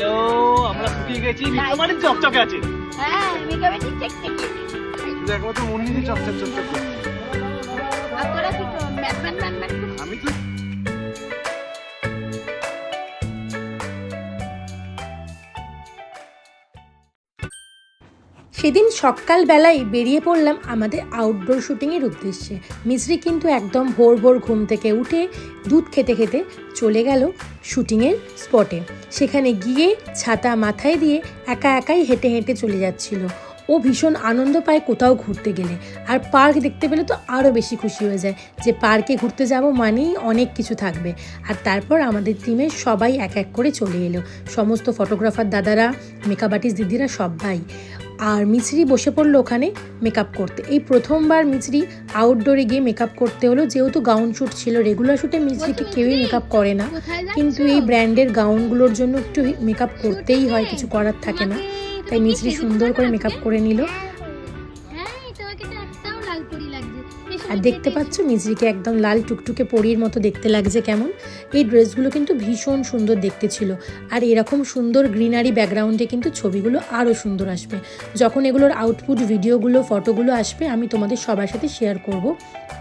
Hello আমরা শুকিয়ে গেছি মানে চকচকে আছে। হ্যাঁ মেকআপে ঠিক ঠিক ঠিক একমাত্র মুন্নি চকচক চকচক করছে সেদিন সকালবেলায় বেরিয়ে পড়লাম আমাদের আউটডোর শুটিংয়ের উদ্দেশ্যে। মিছরি কিন্তু একদম ভোর ভোর ঘুম থেকে উঠে দুধ খেতে খেতে চলে গেল শুটিংয়ের স্পটে সেখানে গিয়ে ছাতা মাথায় দিয়ে একা একাই হেঁটে হেঁটে চলে যাচ্ছিল। ও ভীষণ আনন্দ পায় কোথাও ঘুরতে গেলে। আর পার্ক দেখতে পেলে তো আরও বেশি খুশি হয়ে যায় যে পার্কে ঘুরতে যাব মানেই অনেক কিছু থাকবে। আর তারপর আমাদের টিমের সবাই এক এক করে চলে এলো। সমস্ত ফটোগ্রাফার দাদারা মেকআপ আর্টিস্ট দিদিরা সবাই আর মিছরি বসে পড়ল ওখানে মেকআপ করতে। এই প্রথমবার মিছরি আউটডোরে গিয়ে মেকআপ করতে হলো যেহেতু গাউন শ্যুট ছিল রেগুলার শ্যুটে মিছরিকে কেউই মেকআপ করে না। কিন্তু এই ব্র্যান্ডের গাউনগুলোর জন্য একটু মেকআপ করতেই হয় কিছু করার থাকে না। তাই মিছরি সুন্দর করে মেকআপ করে নিল। আর দেখতে পাচ্ছ মিজরিকে একদম লাল টুকটুকে পরীর মতো দেখতে লাগছে কেমন? এই ড্রেসগুলো কিন্তু ভীষণ সুন্দর দেখতে ছিল। আর এরকম সুন্দর গ্রিনারি ব্যাকগ্রাউন্ডে কিন্তু ছবিগুলো আরও সুন্দর আসবে। যখন এগুলোর আউটপুট ভিডিওগুলো, ফটোগুলো আসবে, আমি তোমাদের সবার সাথে শেয়ার করব।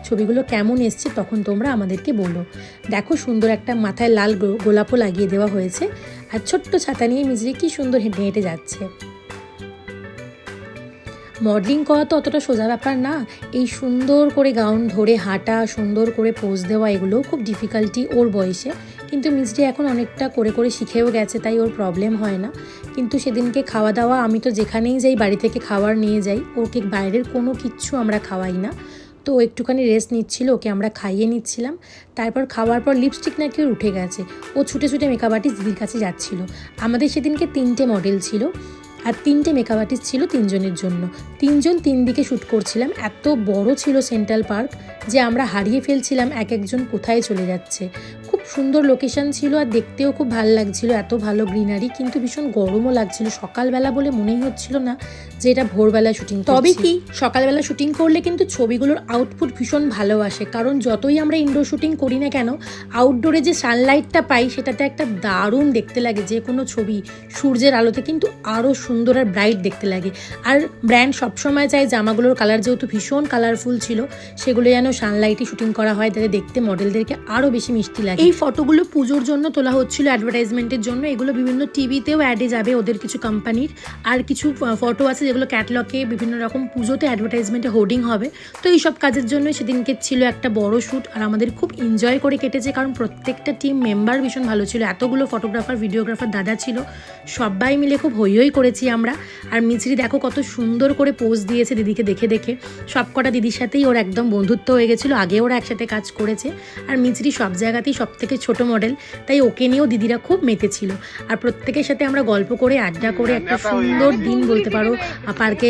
ছবিগুলো কেমন এসছে তখন তোমরা আমাদেরকে বলো। দেখো সুন্দর একটা মাথায় লাল গোলাপও লাগিয়ে দেওয়া হয়েছে। আর ছোট্ট ছাতা নিয়ে মিজরি কি সুন্দর হেঁটে হেঁটে যাচ্ছে। মডেলিং করা তো অতটা সোজা ব্যাপার না। এই সুন্দর করে গাউন ধরে হাঁটা, সুন্দর করে পোজ দেওয়া, এগুলোও খুব ডিফিকাল্টি ওর বয়সে। কিন্তু মিসডি এখন অনেকটা করে করে শিখেও গেছে, তাই ওর প্রবলেম হয় না। কিন্তু সেদিনকে খাওয়া দাওয়া, আমি তো যেখানেই যাই, বাড়ি থেকে খাবার নিয়ে যাই, ওকে বাইরের কোনো কিচ্ছু আমরা খাওয়াই না। তো ও একটুখানি রেস্ট নিচ্ছিল, ওকে আমরা খাইয়ে নিচ্ছিলাম। তারপর খাওয়ার পর লিপস্টিক নাকি উঠে গেছে। ও ছুটে ছুটে মেকআপ আর্টিস্ট দিদির কাছে যাচ্ছিল। আমাদের সেদিনকে তিনটে মডেল ছিল। আর তিনটে মেকআপ আর্টিস্ট ছিল তিনজনের জন্য। তিনজন তিন দিকে শ্যুট করছিলাম। এত বড় ছিল সেন্ট্রাল পার্ক যে আমরা হারিয়ে ফেলছিলাম এক একজন কোথায় চলে যাচ্ছে। সুন্দর লোকেশন ছিল আর দেখতেও খুব ভালো লাগছিল এত ভালো গ্রিনারি কিন্তু ভীষণ গরমও লাগছিল। সকালবেলা বলে মনেই হচ্ছিল না যে এটা ভোরবেলা শুটিং তবে কি সকালবেলা শুটিং করলে কিন্তু ছবিগুলোর আউটপুট ভীষণ ভালো আসে কারণ যতই আমরা ইনডোর শুটিং করি না কেন আউটডোরে যে সানলাইটটা পাই সেটাতে একটা দারুণ দেখতে লাগে যে কোনো ছবি সূর্যের আলোতে কিন্তু আরও সুন্দর আর ব্রাইট দেখতে লাগে। আর ব্র্যান্ড সবসময় চায় জামাগুলোর কালার যেহেতু ভীষণ কালারফুল ছিল সেগুলো যেন সানলাইটে শুটিং করা হয় তাতে দেখতে মডেলদেরকে আরও বেশি মিষ্টি লাগে। এই ফটোগুলো পুজোর জন্য তোলা হচ্ছিল অ্যাডভার্টাইজমেন্টের জন্য। এগুলো বিভিন্ন টিভিতেও অ্যাডে যাবে ওদের কিছু কোম্পানির আর কিছু ফটো আছে যেগুলো ক্যাটলগে বিভিন্ন রকম পুজোতে অ্যাডভার্টাইজমেন্টে হোর্ডিং হবে। তো এই সব কাজের জন্য সেদিনকে ছিল একটা বড় শ্যুট আর আমাদের খুব এনজয় করে কেটেছে কারণ প্রত্যেকটা টিম মেম্বার ভীষণ ভালো ছিল। এতগুলো ফটোগ্রাফার ভিডিওগ্রাফার দাদা ছিল। সবাই মিলে খুব হই হই করেছি আমরা। আর মিছরি দেখো কত সুন্দর করে পোজ দিয়েছে দিদিকে দেখে দেখে। সব কটা দিদির সাথেই ওর একদম বন্ধুত্ব হয়ে গেছিল। আগে ওরা একসাথে কাজ করেছে। আর মিছরি সব জায়গাতেই সব থেকে ছোট মডেল তাই ওকে নিয়েও দিদিরা খুব মেতেছিল। আর প্রত্যেকের সাথে আমরা গল্প করে আড্ডা করে একটা সুন্দর দিন বলতে পারো। পার্কে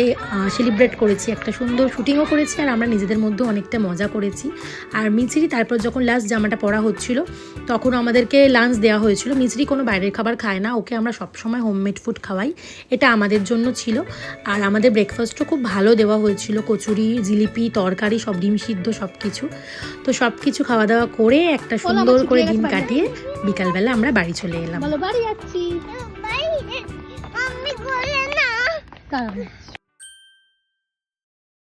সেলিব্রেট করেছি একটা সুন্দর শুটিংও করেছি আর আমরা নিজেদের মধ্যে অনেকটা মজা করেছি। আর মিছরি তারপর যখন লাস্ট জামাটা পরা হচ্ছিল তখন আমাদেরকে লাঞ্চ দেওয়া হয়েছিল। মিছরি কোনো বাইরের খাবার খায় না ওকে আমরা সবসময় হোমমেড ফুড খাওয়াই। এটা আমাদের জন্য ছিল। আর আমাদের ব্রেকফাস্টও খুব ভালো দেওয়া হয়েছিল। কচুরি জিলিপি তরকারি সব ডিম সিদ্ধ সব কিছু তো সব কিছু খাওয়া দাওয়া করে একটা সুন্দর করে দিন কাটিয়ে বিকালবেলা আমরা বাড়ি চলে এলাম। বাড়ি যাচ্ছি।